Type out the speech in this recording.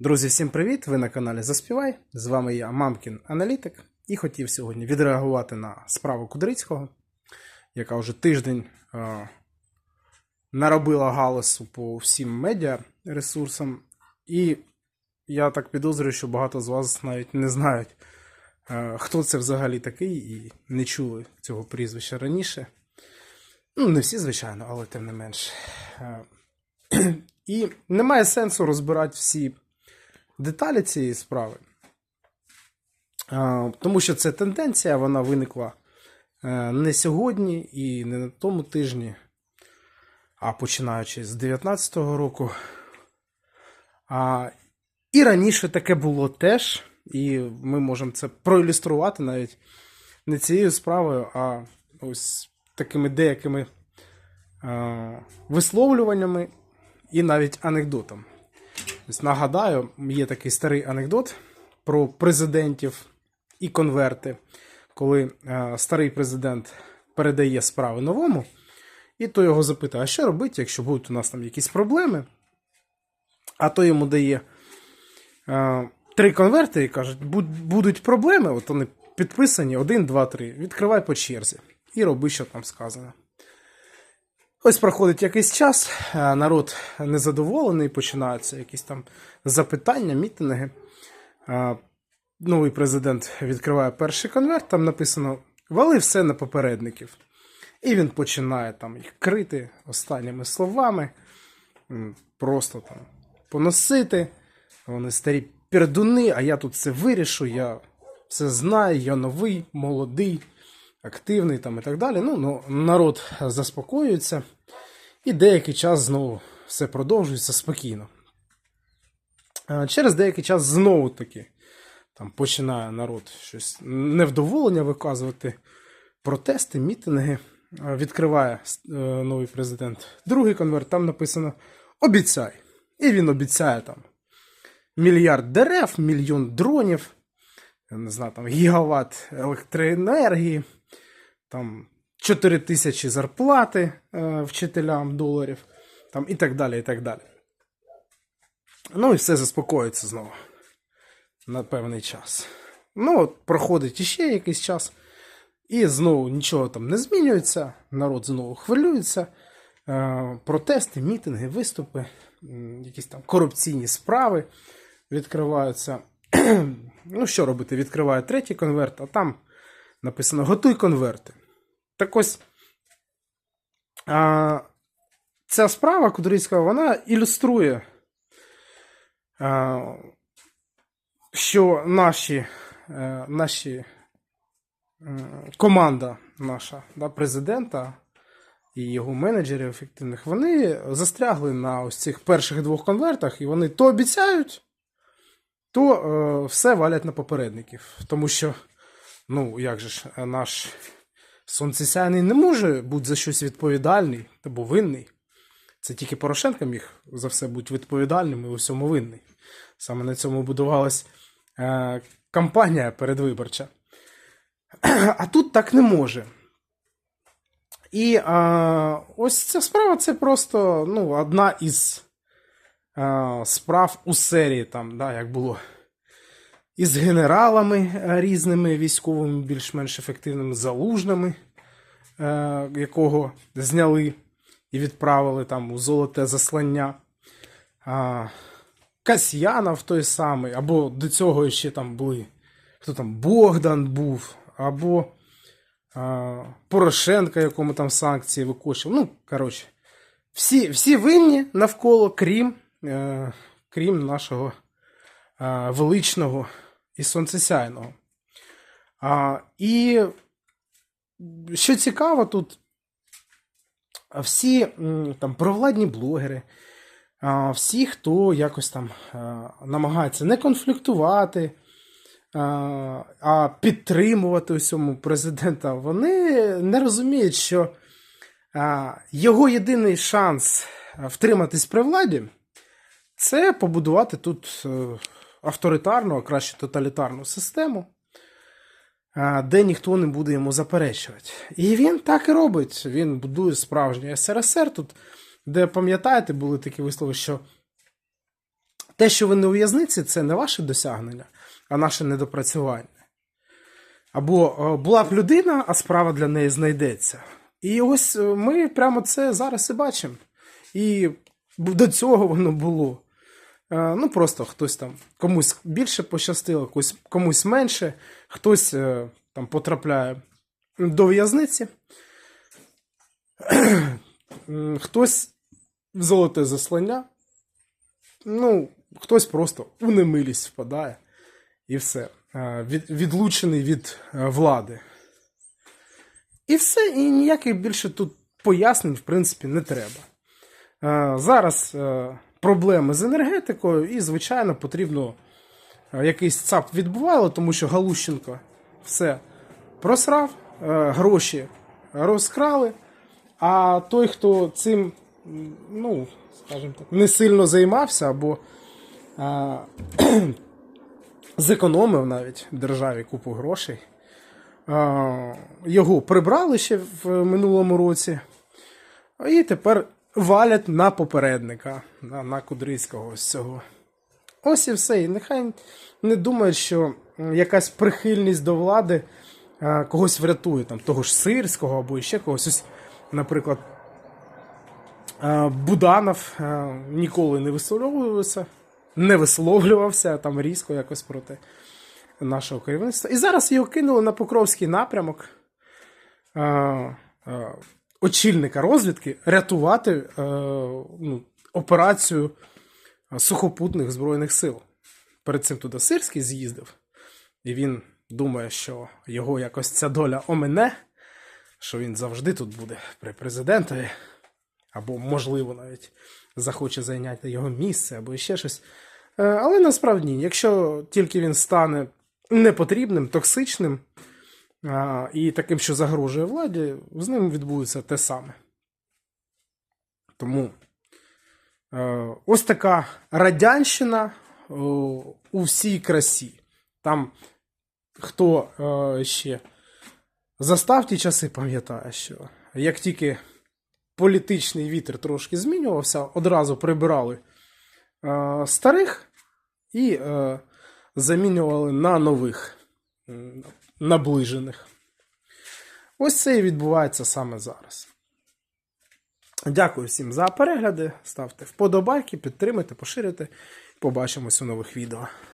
Друзі, всім привіт! Ви на каналі Заспівай. З вами я, Мамкін Аналітик, і хотів сьогодні відреагувати на справу Кудрицького, яка вже тиждень е, наробила галасу по всім медіа ресурсам. І я так підозрюю, що багато з вас навіть не знають, е, хто це взагалі такий, і не чули цього прізвища раніше. Ну, не всі, звичайно, але тим не менш. Е, І немає сенсу розбирати всі деталі цієї справи. Тому що це тенденція, вона виникла е, не сьогодні і не на тому тижні, а починаючи з 19-го року. І раніше таке було теж, і ми можемо це проілюструвати навіть не цією справою, а ось такими деякими е, висловлюваннями і навіть анекдотом. Нагадаю, є такий старий анекдот про президентів і конверти, коли е, старий президент передає справи новому, і той його запитує, а що робити, якщо будуть у нас там якісь проблеми? А той йому дає е, три конверти і кажуть, «Буд- будуть проблеми, от вони підписані, один, два, три. Відкривай по черзі і роби, що там сказано. Ось проходить якийсь час, е, народ незадоволений, починаються якісь там запитання, мітинги. Е, Новий президент відкриває перший конверт, там написано Вали все на попередників. І він починає там їх крити останніми словами, просто там поносити. Вони старі пердуни, а я тут все вирішу, я все знаю, я новий, молодий, активний там і так далі. Ну, ну народ заспокоюється, і деякий час знову все продовжується спокійно. Через деякий час знову таки там починає народ щось невдоволення виказувати, протести, мітинги. Відкриває е, новий президент другий конверт, там написано Обіцяй. І він обіцяє там мільярд дерев, мільйон дронів, я не знаю, там гігават електроенергії, там 4 тисячі зарплати е, вчителям доларів, там і так далі, і так далі. Ну і все заспокоїться знову на певний час. Ну, от проходить іще якийсь час, і знову нічого там не змінюється, народ знову хвилюється. Е, протести, мітинги, виступи, якісь там корупційні справи відкриваються. ну, що робити? Відкриває третій конверт, а там написано Готуй конверти. Так ось ця справа Кудрицького, вона ілюструє, що наші, е, наші команда наша да, президента і його менеджерів ефективних, вони застрягли на ось цих перших двох конвертах, і вони то обіцяють, то е, все валять на попередників. Тому що, ну, як же ж, е, наш сонцесяйний не може бути за щось відповідальний або винний. Це тільки Порошенко міг за все бути відповідальним і у всьому винний. Саме на цьому будувалась е, кампанія передвиборча. А тут так не може. І а, ось ця справа це просто ну, одна із а, справ у серії, там, да, як було із генералами е, різними військовими, більш-менш ефективними, залужними, е, якого зняли і відправили там у золоте заслання. Касьянов той самий, або до цього ще там були. Хто там Богдан був, або а, Порошенка, якому там санкції викошував. Ну, коротше, всі, всі винні навколо, крім, е, крім нашого е, величного і сонцесяйного. А, і що цікаво, тут всі там провладні блогери, всі, хто якось там намагається не конфліктувати, а, підтримувати усьому президента, вони не розуміють, що його єдиний шанс втриматись при владі це побудувати тут е, авторитарну, а краще тоталітарну систему, де ніхто не буде йому заперечувати. І він так і робить. Він будує справжній СРСР тут, де, пам'ятаєте, були такі вислови, що те, що ви не у в'язниці, це не ваше досягнення, а наше недопрацювання. Або е, була б людина, а справа для неї знайдеться. І ось е, ми прямо це зараз і бачимо. І до цього воно було. Е, Ну, просто хтось там комусь більше пощастило, комусь, менше, хтось е, там потрапляє до в'язниці, хтось в золоте заслання, ну, хтось просто у немилість впадає і все. Е, відлучений від влади. І все, і ніяких більше тут пояснень, в принципі, не треба. Зараз проблеми з енергетикою, і, звичайно, потрібно е, якийсь ЦАП відбувало, тому що Галущенко все просрав, е, гроші розкрали. А той, хто цим, ну, скажімо так, не сильно займався або а, зекономив навіть державі купу грошей. А, Його прибрали ще в минулому році. І тепер валять на попередника, на, на Кудрицького ось цього. Ось і все. І нехай не думають, що якась прихильність до влади а, когось врятує, там, того ж Сирського або ще когось. Ось, наприклад, а, Буданов а, ніколи не висловлювався, не висловлювався там різко якось проти нашого керівництва. І зараз його кинули на Покровський напрямок а, а, очільника розвідки рятувати а, ну, операцію сухопутних збройних сил. Перед цим туди Сирський з'їздив, і він думає, що його якось ця доля омене, що він завжди тут буде при президентові, або, можливо, навіть захоче зайняти його місце, або ще щось. Е, Але насправді, якщо тільки він стане непотрібним, токсичним а, і таким, що загрожує владі, з ним відбудеться те саме. Тому е, ось така радянщина о, у всій красі. Там хто е, ще застав ті часи, пам'ятає, що як тільки політичний вітер трошки змінювався, одразу прибирали е, старих і е, замінювали на нових наближених. Ось це і відбувається саме зараз. Дякую всім за перегляди. Ставте вподобайки, підтримуйте, поширюйте. Побачимось у нових відео.